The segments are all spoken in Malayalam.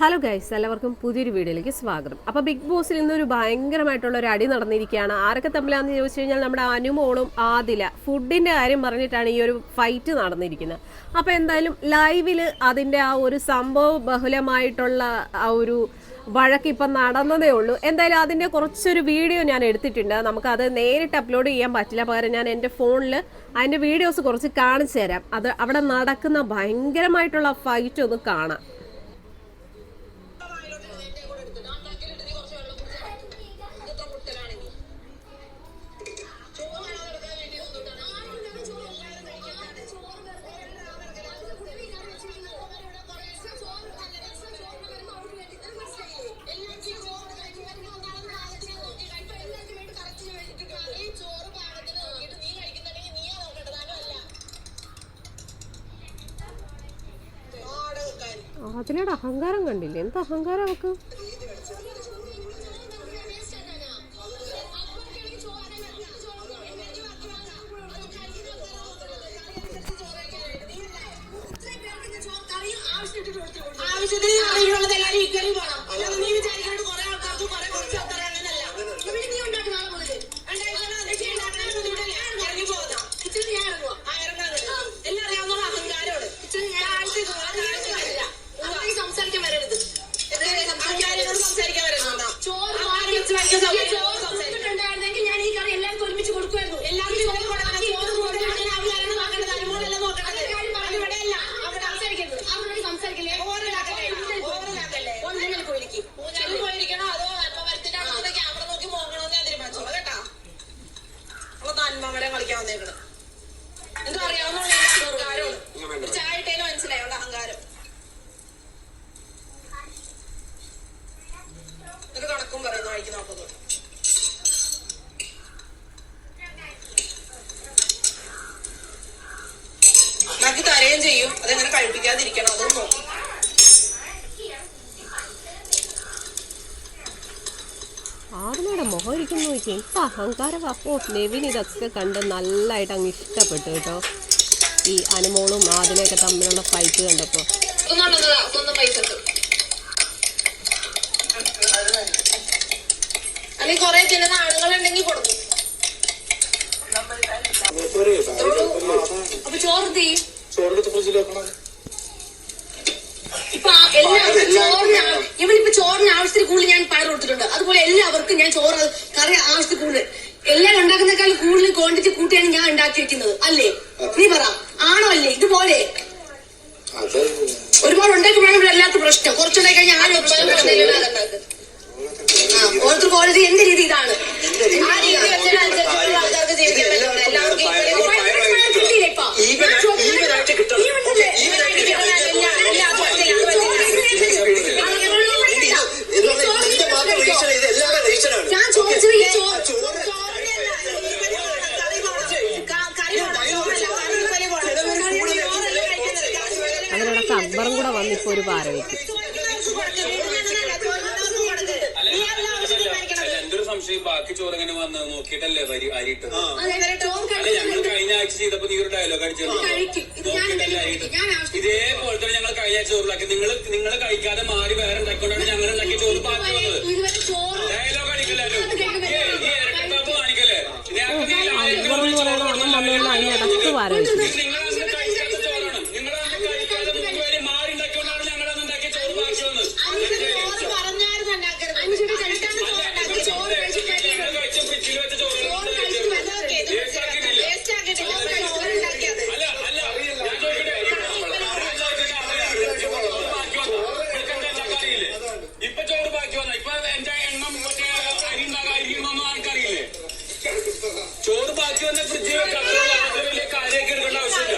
ഹലോ ഗൈസ് എല്ലാവർക്കും പുതിയൊരു വീഡിയോയിലേക്ക് സ്വാഗതം. അപ്പോൾ ബിഗ് ബോസിൽ നിന്ന് ഒരു ഭയങ്കരമായിട്ടുള്ള ഒരു അടി നടന്നിരിക്കുകയാണ്. ആരൊക്കെ തമ്മിലാണെന്ന് ചോദിച്ചു കഴിഞ്ഞാൽ നമ്മുടെ അനുമോളും ആദില ഫുഡിന്റെ കാര്യം പറഞ്ഞിട്ടാണ് ഈ ഒരു ഫൈറ്റ് നടന്നിരിക്കുന്നത്. അപ്പോൾ എന്തായാലും ലൈവിൽ അതിന്റെ ആ ഒരു സംഭവ ബഹുലമായിട്ടുള്ള ആ ഒരു വഴക്ക് ഇപ്പം നടന്നതേ ഉള്ളൂ. എന്തായാലും അതിന്റെ കുറച്ചൊരു വീഡിയോ ഞാൻ എടുത്തിട്ടുണ്ട്. നമുക്കത് നേരിട്ട് അപ്ലോഡ് ചെയ്യാൻ പറ്റില്ല. പകരം ഞാൻ എന്റെ ഫോണിൽ അതിന്റെ വീഡിയോസ് കുറച്ച് കാണിച്ചു തരാം. അത് അവിടെ നടക്കുന്ന ഭയങ്കരമായിട്ടുള്ള ഫൈറ്റ് ഒന്ന് കാണാം. അതിനോട് അഹങ്കാരം കണ്ടില്ലേ? എന്താ അഹങ്കാരം അവക്ക് ആവശ്യത്തിന് അറിയുള്ളത് എല്ലാവരും ഈക്വലി പോണം അല്ലാതെ നീ വിചാരിക്കുന്നത് കുറെ ആൾക്കാർക്ക് കുറെ കുറച്ച് ആൾക്കാർ അങ്ങനല്ല ഇവിടെ നീ ഉണ്ടാക്കുന്ന ആളെ മുതൽ ഇറങ്ങി പോകാം ഇച്ചിരി ഞാൻ ഇറങ്ങുക ആ ഇറങ്ങാതെ എല്ലാം അറിയാവുന്ന അഹങ്കാരമാണ് ഇച്ചിരി ഞാൻ ആഴ്ച കാര്യമില്ല അങ്ങനെ സംസാരിക്കാൻ വരരുത് ആൾക്കാരോട് സംസാരിക്കാൻ വരരുത് ചോറ് ആരും വെച്ച് കഴിക്കാൻ സംസാരിക്കുന്നുണ്ടായിരുന്നെങ്കിൽ ഞാൻ ഈ കറി എല്ലാവർക്കും ഒരുമിച്ച് കൊടുക്കുമായിരുന്നു എല്ലാവരും ചോറ് കൊടുക്കണം ചോറ് കൊടുക്കണം ഞാൻ അവരാണ് നോക്കേണ്ടത് അനുമോളല്ല നോക്കേണ്ടത് അതിവിടെയല്ല അവിടെ സംസാരിക്കരുത് അവരോട് സംസാരിക്കില്ലേ ഓരലാക്കല്ലേ ഓരലാക്കല്ലേ ഒന്നിങ്ങനെ പോയിരിക്കും ഊഞ്ഞാലിൽ പോയിരിക്കണോ അതോ അന്മമരത്തിന്റെ അടുത്ത് ക്യാമറ നോക്കി പോകണമെന്ന് ഞാൻ തീരുമാനിച്ചോളാം കേട്ടാ അവളൊന്ന് അന്മമരം കളിക്കാൻ വന്നേക്കണ് എന്തോ അറിയാവുന്ന അഹങ്കാരമാണ് ഒരു ചായ ഇട്ടേലും മനസ്സിലായി അവളുടെ അഹങ്കാരം എന്നിട്ട് കണക്കും പറയുന്നു വായിക്കുന്ന നോക്കുന്നത് ബാക്കി തരുകയും ചെയ്യും അതെങ്ങനെ കഴിപ്പിക്കാതിരിക്കണം അതും നോക്കും ആദിലയുടെ മുഖം ഇരിക്കുന്നു നോക്കി എന്ത് അഹങ്കാരം ഓ നെവിൻ ഇതൊക്കെ കണ്ട് നല്ലതായിട്ട് അങ്ങ് ഇഷ്ടപ്പെട്ടു കേട്ടോ. ഈ അനുമോളും ആദിനെയൊക്കെ തമ്മിലുള്ള ഫൈറ്റ് കണ്ടപ്പോൾ ചോറ് തീ ചോറെടുത്ത് ഫ്രിഡ്ജിൽ വെക്കണം? എല്ലാവർക്കും ചോറിന് ഇവനിപ്പോ ചോറിന് ആവശ്യത്തിന് കൂടുതൽ ഞാൻ പയർ കൊടുത്തിട്ടുണ്ട്. അതുപോലെ എല്ലാവർക്കും ഞാൻ ചോറ് കറി ആവശ്യത്തിൽ കൂടുതൽ. എല്ലാം ഉണ്ടാക്കുന്നേക്കാൾ കൂടുതൽ ക്വാണ്ടിറ്റി കൂട്ടിയാണ് ഞാൻ ഉണ്ടാക്കി വെക്കുന്നത് അല്ലേ നീ പറ. ആണോ അല്ലേ? ഇതുപോലെ. ഒരുപാട് ഉണ്ടാക്കുമ്പോഴാണ് ഇവിടെ എല്ലാവർക്കും പ്രശ്നം. കുറച്ചുണ്ടായി കഴിഞ്ഞാൽ ആരും ആ ഓരോരുത്തർക്ക് ഓരോ എന്റെ രീതി ഇതാണ്. ആ രീതി ആൾക്കാർക്ക് ജീവിക്കാൻ പറ്റുള്ളൂ എല്ലാവർക്കും കിട്ടിയില്ലേ ഇപ്പൊ ഈവനായിട്ട് കിട്ടണം. ഈവനല്ലേ? ഈവനായിട്ട് കിട്ടണം. എല്ലാ- എല്ലാ ആൾക്കാർക്കും ഇതുകൊണ്ട് നിന്റെ മാത്രം രജിസ്റ്റർ ചെയ്ത് എല്ലാവരും രജിസ്റ്റർ ആണ് ഞാൻ ചോദിച്ചത് ഈ ചോ- ചോറ് അതിനിടക്ക് അക്ബറും കൂടെ വന്ന് ഇപ്പോൾ ഒരു പാര വയ്ക്കും അല്ല എന്റെ ഒരു സംശയം ബാക്കി ചോറ് എങ്ങനെ വന്നത് നോക്കിയിട്ടല്ലേ വരി അരിയിട്ടത് അല്ല ഞങ്ങൾ കഴിഞ്ഞ ആഴ്ച ചെയ്തപ്പോ നീ ഒരു ഡയലോഗ് അടിച്ചത് കഴിക്കും. ഇത് ഞാൻ നോക്കിയിട്ടല്ലേ ആവശ്യം- ഇതേപോലെ തന്നെ ഞങ്ങൾ കഴിഞ്ഞ ആഴ്ച ചോറിലാക്കി നിങ്ങൾ നിങ്ങൾ കഴിക്കാതെ മാറി വേറെ ഉണ്ടാക്കിക്കൊണ്ടാണ് ഞങ്ങൾ ഉണ്ടാക്കിയ ചോറ് ബാക്കി വന്നത് ഡയലോഗ് അടിക്കല്ലോ കാണിക്കല്ലേ ഞങ്ങൾക്ക് നീ ലാലേട്ടനെ അക്ബർ എന്ന് പറയുന്ന അണ്ണൻ വന്നുകൊണ്ട് അതിനിടക്ക് പാര വയ്ക്കും നിങ്ങൾ അന്ന് കഴിക്കാത്ത ചോറാണ് നിങ്ങൾ അന്ന് കഴിക്കാതെ മൂന്ന് പേര് മാറി ഉണ്ടാക്കിക്കൊണ്ടാണ് ഞങ്ങൾ അന്ന് ഉണ്ടാക്കിയ ചോറ് ബാക്കി വന്നത് ചോറ് പറഞ്ഞായിരുന്നു ഉണ്ടാക്കരുത് അഞ്ചിട്ട് കഴിച്ചാണ് ചോറ് ഉണ്ടാക്കിയത് ചോറ് കഴിച്ചിട്ട് ഞങ്ങൾ കഴിച്ച ഫ്രിഡ്ജിൽ വെച്ച ചോറ് ചോറ് കഴിച്ചിട്ട് വെള്ളമൊക്കെ വേസ്റ്റ് ആക്കിയിട്ടില്ല വേസ്റ്റ് ആക്കിയിട്ടില്ല ചോറ് ഉണ്ടാക്കിയത് അല്ല അല്ല ഞാൻ ചോദിക്കട്ടെ ഇപ്പൊ ചോറ് ബാക്കി വന്ന ഇപ്പൊ എന്റെ എണ്ണം മറ്റേ അരി ഉണ്ടാകാൻ അരി ഉണ്ടെന്ന് ആൾക്കറിയില്ലേ ചോറ് ബാക്കി വന്ന ഫ്രിഡ്ജിൽ വെക്കാം അത്ര വലിയ കാര്യമൊക്കെ എടുക്കേണ്ട ആവശ്യമില്ല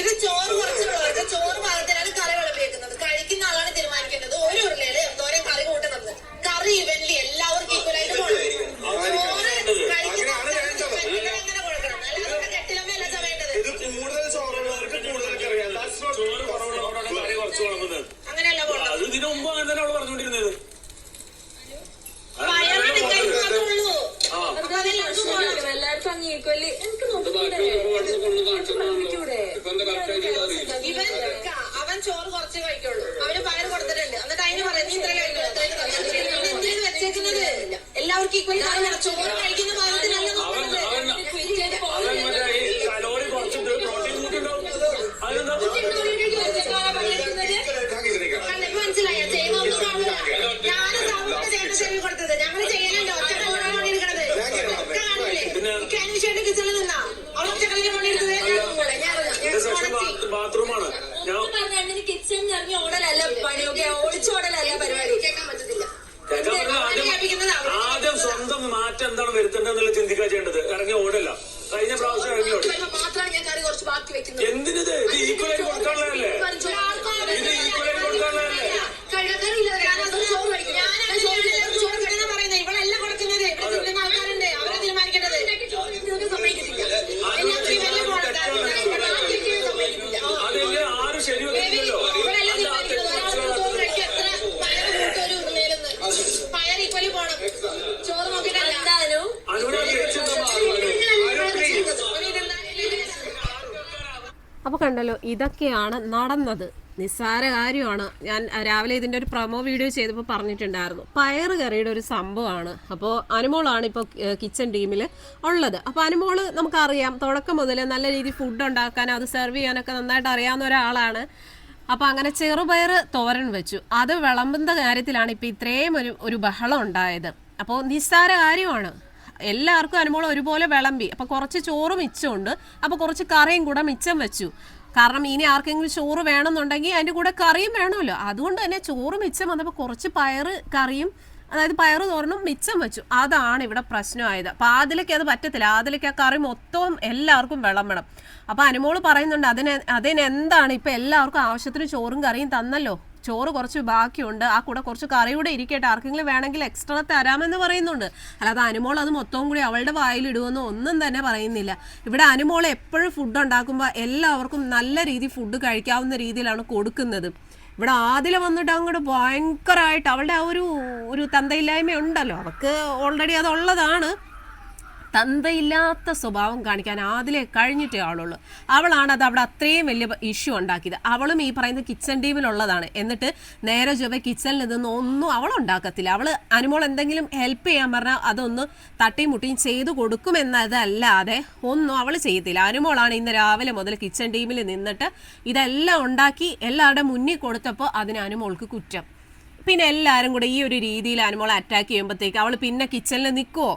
ഇത് ചോറ് കുറച്ച് വിളവെടുത്ത് ചോറ് പാകത്തിനാണ് കറി വിളമ്പിയേക്കുന്നത് കഴിക്കുന്ന ആളാണ് തീരുമാനിക്കേണ്ടത് ഒരു ഉരുളയിൽ എന്തോരം കറി കൂട്ടുന്നത് കറി ഇവന്റി എല്ലാവർക്കും ഈക്വലായിട്ട് കൊടുക്കണം ചോറ് കഴിക്കുന്ന ആൾക്കാർക്ക് എങ്ങനെ കൊടുക്കണം അല്ലാതെ കെട്ടിലമ്മയല്ല ചമയേണ്ടത് ഇത് കൂടുതൽ ചോറുള്ളവർക്ക് കൂടുതൽ കറിയാം That's not ചോറ് കുറവുള്ളവരോട് കറി കുറച്ച് വളർന്നത് അങ്ങനെയല്ല പോകേണ്ടത് അത് ഇതിനു മുമ്പ് അങ്ങനെ തന്നെ അവൾ പറഞ്ഞുകൊണ്ടിരുന്നത് പയറ് നിൽക്കാൻ മാത്രമേ ഉള്ളൂ ആ എനിക്ക് നോക്കിക്കൂടെ ഇവൻ അവൻ ചോറ് കുറച്ച് കഴിക്കുള്ളൂ. അവന് പയർ കൊടുത്തിട്ടുണ്ട്. എന്നിട്ട് അതിന് പറയാം നീ ഇത്ര കഴിക്കുള്ളൂ വെച്ചേക്കുന്നത്? എല്ലാവർക്കും ഈക്വലി ചോറ് കഴിക്കുന്ന ഭാഗത്തിനല്ല ചെയ്യേണ്ടത്? ഇറങ്ങി ഓടല്ല കഴിഞ്ഞ പ്രാവശ്യം ഇറങ്ങി ഓടി മാത്രമാണ് ഞാൻ കറി കുറച്ച് ബാക്കി വെക്കുന്നത് എന്തിനിത് ഇത് ഈക്വലായി കൊടുക്കാനുള്ളതല്ലേ ഇത് ഈക്വലായി കൊടുക്കാനുള്ളതല്ലേ കഴുകറിയില്ല ഞാൻ അത് ചോറ് കഴിക്കും ഞാൻ ചോറ് കഴിക്കും. ചോറ് കഴിക്കുന്ന പറയുന്നത് ഇവളെല്ലാം കൊടുക്കുന്നത് ഇവിടെ തിന്നുന്ന ആൾക്കാരുണ്ട് അവരെ തീരുമാനിക്കേണ്ടത് സമ്മതിക്കത്തില്ല എല്ലാത്തിനും വില കൊടുക്കാൻ സമ്മതിക്കത്തില്ല അതെല്ലാം ആരും ശരി വെക്കുന്നില്ലല്ലോ ഇവരെല്ലാം അല്ല ആ തീരുമാനിക്കുന്നത് തെറ്റ് ഒരാൾക്ക് ചോറ് കഴിക്കാൻ എത്ര പയർ കൂട്ടൊരു മേലെന്ന് പയർ ഈക്വലി പോണം ചോറ് നോക്കിയിട്ടല്ല എന്തായാലും അനുവിനെ തെറ്റെന്താ അപ്പോൾ കണ്ടല്ലോ ഇതൊക്കെയാണ് നടന്നത്. നിസ്സാര കാര്യമാണ്. ഞാൻ രാവിലെ ഇതിന്റെ ഒരു പ്രൊമോ വീഡിയോ ചെയ്തപ്പോൾ പറഞ്ഞിട്ടുണ്ടായിരുന്നു. പയർ കറിയുടെ ഒരു സംഭവമാണ്. അപ്പോൾ അനുമോളാണ് ഇപ്പോൾ കിച്ചൺ ടീമിൽ ഉള്ളത്. അപ്പോൾ അനുമോൾ നമുക്കറിയാം തുടക്കം മുതൽ നല്ല രീതിയിൽ ഫുഡ് ഉണ്ടാക്കാനും അത് സെർവ് ചെയ്യാനൊക്കെ നന്നായിട്ട് അറിയാവുന്ന ഒരാളാണ്. അപ്പോൾ അങ്ങനെ ചെറുപയർ തോരൻ വെച്ചു. അത് വിളമ്പുന്ന കാര്യത്തിലാണ് ഇപ്പോൾ ഇത്രയും ഒരു ഒരു ബഹളം ഉണ്ടായത്. അപ്പോൾ നിസ്സാര കാര്യമാണ്. എല്ലാവർക്കും അനുമോളം ഒരുപോലെ വിളമ്പി. അപ്പൊ കുറച്ച് ചോറ് മിച്ചമുണ്ട്. അപ്പൊ കുറച്ച് കറിയും കൂടെ മിച്ചം വെച്ചു. കാരണം ഇനി ആർക്കെങ്കിലും ചോറ് വേണമെന്നുണ്ടെങ്കിൽ അതിന്റെ കൂടെ കറിയും വേണമല്ലോ. അതുകൊണ്ട് തന്നെ ചോറ് മിച്ചം വന്നപ്പോൾ കുറച്ച് പയറ് കറിയും അതായത് പയറ് തോരനും മിച്ചം വെച്ചു. അതാണ് ഇവിടെ പ്രശ്നമായത്. അപ്പം ആദിലേക്ക് അത് പറ്റത്തില്ല. ആദിലേക്ക് ആ കറി മൊത്തവും എല്ലാവർക്കും വിളമ്പണം. അപ്പം അനുമോൾ പറയുന്നുണ്ട് അതിന് അതിനെന്താണ് ഇപ്പം എല്ലാവർക്കും ആവശ്യത്തിന് ചോറും കറിയും തന്നല്ലോ? ചോറ് കുറച്ച് ബാക്കിയുണ്ട്. ആ കൂടെ കുറച്ച് കറി കൂടെ ഇരിക്കട്ടെ. ആർക്കെങ്കിലും വേണമെങ്കിൽ എക്സ്ട്രാ തരാമെന്ന് പറയുന്നുണ്ട്. അല്ലാതെ അനുമോൾ അത് മൊത്തവും കൂടി അവളുടെ വായിലിടുമെന്ന് ഒന്നും തന്നെ പറയുന്നില്ല. ഇവിടെ അനുമോൾ എപ്പോഴും ഫുഡ് ഉണ്ടാക്കുമ്പോൾ എല്ലാവർക്കും നല്ല രീതി ഫുഡ് കഴിക്കാവുന്ന രീതിയിലാണ് കൊടുക്കുന്നത്. ഇവിടെ ആദില വന്നിട്ട് അങ്ങോട്ട് ഭയങ്കരമായിട്ട് അവളുടെ ആ ഒരു ഒരു തന്തയില്ലായ്മ ഉണ്ടല്ലോ അവൾക്ക് ഓൾറെഡി അതുള്ളതാണ് തന്തയില്ലാത്ത സ്വഭാവം കാണിക്കാൻ ആദിലെ കഴിഞ്ഞിട്ടേ ആളുള്ളൂ. അവളാണ് അത് അവിടെ അത്രയും വലിയ ഇഷ്യൂ ഉണ്ടാക്കിയത്. അവളും ഈ പറയുന്ന കിച്ചൺ ടീമിലുള്ളതാണ് എന്നിട്ട് നേരെ ചൊവ്വ കിച്ചണിൽ നിന്ന് ഒന്നും അവൾ ഉണ്ടാക്കത്തില്ല. അവൾ അനുമോൾ എന്തെങ്കിലും ഹെൽപ്പ് ചെയ്യാൻ പറഞ്ഞാൽ അതൊന്ന് തട്ടിയും മുട്ടിയും ചെയ്തു കൊടുക്കുമെന്നതല്ലാതെ ഒന്നും അവൾ ചെയ്യത്തില്ല. അനുമോളാണ് ഇന്ന് രാവിലെ മുതൽ കിച്ചൺ ടീമിൽ നിന്നിട്ട് ഇതെല്ലാം ഉണ്ടാക്കി എല്ലാവരുടെ മുന്നിൽ കൊടുത്തപ്പോൾ അതിന് അനുമോൾക്ക് കുറ്റം. പിന്നെ എല്ലാവരും കൂടെ ഈ ഒരു രീതിയിൽ അനുമോളെ അറ്റാക്ക് ചെയ്യുമ്പോഴത്തേക്ക് അവൾ പിന്നെ കിച്ചണിൽ നിൽക്കുമോ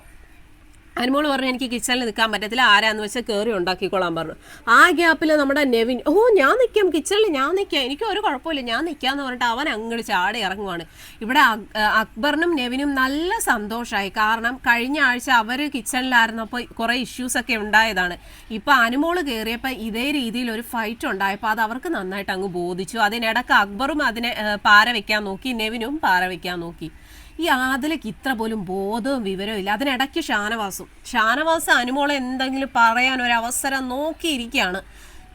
അനുമോൾ പറഞ്ഞു എനിക്ക് കിച്ചണിൽ നിൽക്കാൻ പറ്റത്തില്ല. ആരാന്ന് വെച്ചാൽ കയറി ഉണ്ടാക്കിക്കോളാൻ പറഞ്ഞു. ആ ഗ്യാപ്പിൽ നമ്മുടെ നെവിൻ ഓ ഞാൻ നിൽക്കാം കിച്ചണിൽ ഞാൻ നിൽക്കാം എനിക്ക് ഒരു കുഴപ്പമില്ല ഞാൻ നിൽക്കാന്ന് പറഞ്ഞിട്ട് അവൻ അങ്ങോട്ട് ചാടി ഇറങ്ങുവാണ്. ഇവിടെ അക്- അക്ബറിനും നെവിനും നല്ല സന്തോഷമായി കാരണം കഴിഞ്ഞ ആഴ്ച അവർ കിച്ചണിലായിരുന്നപ്പോൾ കുറേ ഇഷ്യൂസൊക്കെ ഉണ്ടായതാണ്. ഇപ്പം അനുമോൾ കയറിയപ്പോൾ ഇതേ രീതിയിൽ ഒരു ഫൈറ്റ് ഉണ്ടായപ്പോൾ അത് അവർക്ക് നന്നായിട്ട് അങ്ങ് ബോധിച്ചു. അതിനിടക്ക് അക്ബറും അതിനെ പാര വെക്കാൻ നോക്കി നെവിനും പാര വെക്കാൻ നോക്കി. ഈ ആദിലക്ക് ഇത്ര പോലും ബോധവും വിവരവും ഇല്ല. അതിനിടയ്ക്ക് ഷാനവാസും. ഷാനവാസ് അനുമോളെ എന്തെങ്കിലും പറയാൻ ഒരു അവസരം നോക്കിയിരിക്കുകയാണ്.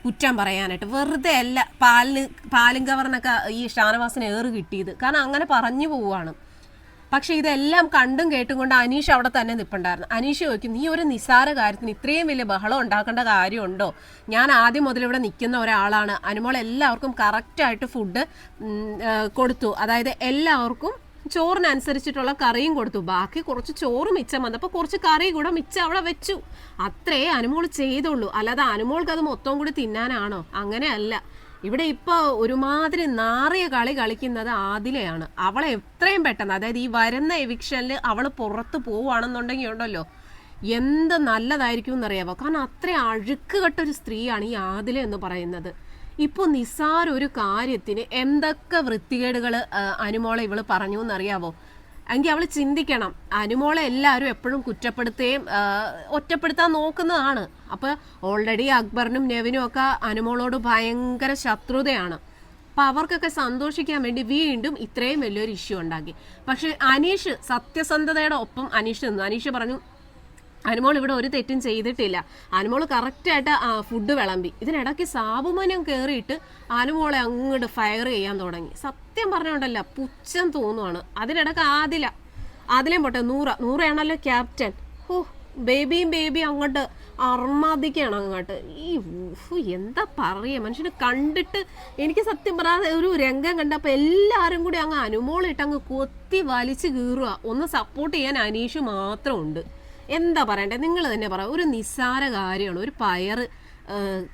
കുറ്റം പറയാനായിട്ട്. വെറുതെ അല്ല പാലിന് പാലും കവറിനൊക്കെ ഈ ഷാനവാസിന് ഏറ് കിട്ടിയത്. കാരണം അങ്ങനെ പറഞ്ഞു പോവുകയാണ്. പക്ഷെ ഇതെല്ലാം കണ്ടും കേട്ടും കൊണ്ട് അനീഷ് അവിടെ തന്നെ നിൽപ്പുണ്ടായിരുന്നു അനീഷ് ചോദിക്കും നീ ഒരു നിസാര കാര്യത്തിന് ഇത്രയും വലിയ ബഹളം ഉണ്ടാക്കേണ്ട കാര്യമുണ്ടോ? ഞാൻ ആദ്യം മുതൽ ഇവിടെ നിൽക്കുന്ന ഒരാളാണ്. അനുമോൾ എല്ലാവർക്കും കറക്റ്റായിട്ട് ഫുഡ് കൊടുത്തു. അതായത് എല്ലാവർക്കും ചോറിനനുസരിച്ചിട്ടുള്ള കറിയും കൊടുത്തു. ബാക്കി കുറച്ച് ചോറ് മിച്ചം വന്നപ്പോൾ കുറച്ച് കറി കൂടെ മിച്ചം അവിടെ വെച്ചു. അത്രേ അനുമോൾ ചെയ്തുള്ളൂ. അല്ലാതെ അനുമോൾക്ക് അത് മൊത്തം കൂടി തിന്നാനാണോ? അങ്ങനെയല്ല. ഇവിടെ ഇപ്പൊ ഒരുമാതിരി നാറിയ കളി കളിക്കുന്നത് ആദിലയാണ്. അവളെ എത്രയും പെട്ടെന്ന് അതായത് ഈ വരുന്ന എവിക്ഷനിൽ അവൾ പുറത്ത് പോവുകയാണെന്നുണ്ടെങ്കിൽ ഉണ്ടല്ലോ എന്ത് നല്ലതായിരിക്കും എന്നറിയാമോ കാരണം അത്ര കെട്ടൊരു സ്ത്രീയാണ് ഈ ആദില എന്ന് പറയുന്നത്. ഇപ്പോൾ നിസ്സാര ഒരു കാര്യത്തിന് എന്തൊക്കെ വൃത്തികേടുകൾ അനുമോളെ ഇവൾ പറഞ്ഞു എന്നറിയാവോ? എങ്കിൽ അവൾ ചിന്തിക്കണം. അനുമോളെ എല്ലാവരും എപ്പോഴും കുറ്റപ്പെടുത്തുകയും ഒറ്റപ്പെടുത്താൻ നോക്കുന്നതാണ്. അപ്പോൾ ഓൾറെഡി അക്ബറിനും നെവിനും ഒക്കെ അനുമോളോട് ഭയങ്കര ശത്രുതയാണ്. അപ്പം അവർക്കൊക്കെ സന്തോഷിക്കാൻ വേണ്ടി വീണ്ടും ഇത്രയും വലിയൊരു ഇഷ്യൂ ഉണ്ടാക്കി. പക്ഷെ അനീഷ് സത്യസന്ധതയുടെ ഒപ്പം അനീഷ് നിന്നു. അനീഷ് പറഞ്ഞു അനുമോൾ ഇവിടെ ഒരു തെറ്റും ചെയ്തിട്ടില്ല. അനുമോൾ കറക്റ്റായിട്ട് ഫുഡ് വിളമ്പി. ഇതിനിടയ്ക്ക് സാബുമനം കയറിയിട്ട് അനുമോളെ അങ്ങോട്ട് ഫയർ ചെയ്യാൻ തുടങ്ങി. സത്യം പറഞ്ഞോണ്ടല്ല പുച്ഛം തോന്നുവാണ്. അതിനിടയ്ക്ക് ആദില ആദിലേം പോട്ടെ നൂറ നൂറയാണല്ലോ ക്യാപ്റ്റൻ ഓ ബേബിയും ബേബിയും അങ്ങോട്ട് അർമാദിക്കാണ് അങ്ങോട്ട്. ഈ എന്താ പറയുക? മനുഷ്യനെ കണ്ടിട്ട് എനിക്ക് സത്യം പറയാതെ ഒരു രംഗം കണ്ടപ്പോൾ എല്ലാവരും കൂടി അങ്ങ് അനുമോളിട്ട് അങ്ങ് കൊത്തി വലിച്ചു കീറുക ഒന്ന് സപ്പോർട്ട് ചെയ്യാൻ അനീഷ് മാത്രമുണ്ട്. എന്താ പറയണ്ടേ? നിങ്ങൾ തന്നെ പറ. ഒരു നിസ്സാര കാര്യമാണ്. ഒരു പയർ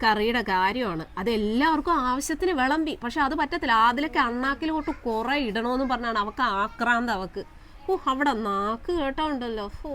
കറിയുടെ കാര്യമാണ്. അതെല്ലാവർക്കും ആവശ്യത്തിന് വിളമ്പി. പക്ഷെ അത് പറ്റത്തില്ല. അതിലൊക്കെ അണ്ണാക്കിലോട്ട് കുറെ ഇടണമെന്ന് പറഞ്ഞാണ് അവക്ക് ആക്രാന്ത് അവക്ക്. ഓ അവിടെ നാക്ക് കേട്ടോണ്ടല്ലോ ഓ